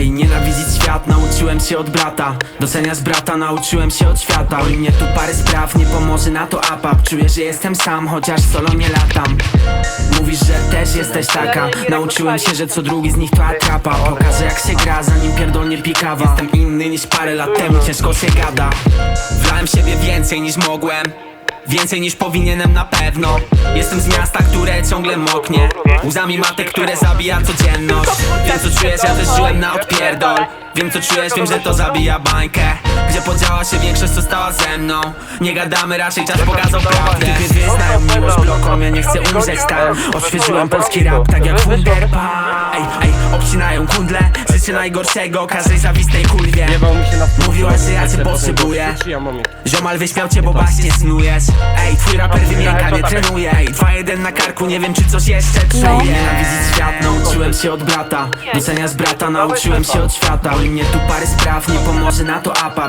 Ej, nienawidzić świat nauczyłem się od brata. Doceniać brata nauczyłem się od świata. Boli mnie tu parę spraw, nie pomoże na to apap Czuję, że jestem sam, chociaż solo nie latam. Mówisz, że też jesteś taka. Nauczyłem się, że co drugi z nich to atrapa. Pokażę jak się gra, zanim pierdolnie pikawa. Jestem inny niż parę lat temu, ciężko się gada. Wlałem siebie więcej niż mogłem Więcej niż powinienem na pewno. Jestem z miasta, które ciągle moknie. Łzami matek, które zabija codzienność. Wiem co czujesz, ja też żyłem na odpierdol. Wiem co czujesz, wiem, że to zabija bańkę. Gdzie podziała się większość, co stała ze mną. Nie gadamy, raczej czas pokazał prawdę. Typy wyznają miłość blokom, ja nie chcę umrzeć tam. Odświeżyłem polski rap, tak jak Wunderpa Ej, ej, obcinają kundle. Życzę najgorszego, każdej zawistej kurwie Jebał mi się na Że ja cię potrzebuję. Czy? Ziomal wyśmiał cię, bo baśnie snujesz Ej, twój raper wymięka, nie trenuje. Ej, 2-1 na karku, nie wiem czy coś jeszcze czuję Nienawidzić świat, nauczyłem się od brata. Doceniać brata, nauczyłem się od świata. Boli mnie tu parę spraw, nie pomoże na to apa